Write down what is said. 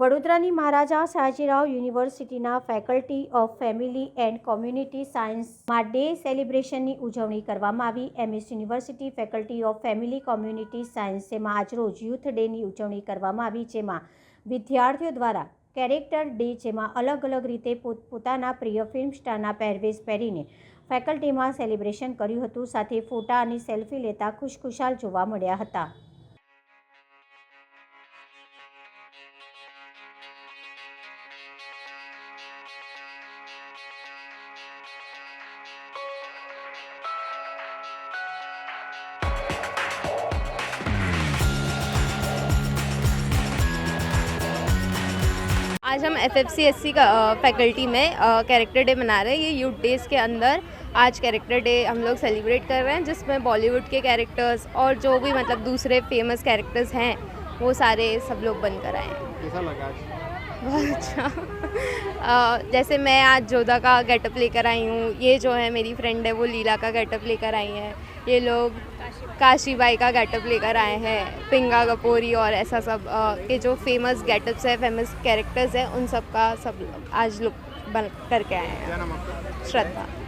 વડોદરાની મહારાજા સયાજીરાવ યુનિવર્સિટીના faculty of family and community સાયન્સમાં ડે સેલિબ્રેશનની ઉજવણી કરવામાં આવી. MS university faculty of family community સાયન્સેમાં આજરોજ યુથ ડેની ઉજવણી કરવામાં આવી, જેમાં વિદ્યાર્થીઓ દ્વારા કેરેક્ટર ડે, જેમાં અલગ અલગ રીતે પોત પોતાના પ્રિય ફિલ્મ સ્ટારના પહેરવેશ પહેરીને ફેકલ્ટીમાં સેલિબ્રેશન કર્યું હતું. સાથે ફોટા અને સેલ્ફી લેતા ખુશખુશાલ જોવા મળ્યા હતા. आज हम F F C S C का फैकल्टी में कैरेक्टर डे मना रहे हैं। ये यूथ डेज़ के अंदर आज कैरेक्टर डे हम लोग सेलिब्रेट कर रहे हैं जिसमें बॉलीवुड के कैरेक्टर्स और जो भी मतलब दूसरे फ़ेमस कैरेक्टर्स हैं वो सारे सब लोग बनकर आए हैं। कैसा लगा आज? बहुत अच्छा। जैसे मैं आज जोधा का गेटअप लेकर आई हूँ ये जो है मेरी फ्रेंड है वो लीला का गेटअप लेकर आई है। ये लोग काशी बाई का गेटअप लेकर आए हैं पिंगा कपूरी और ऐसा सब आ, के जो फ़ेमस गेटअप्स है फ़ेमस कैरेक्टर्स हैं उन सब का सब आज लुक बन करके आए हैं। श्रद्धा।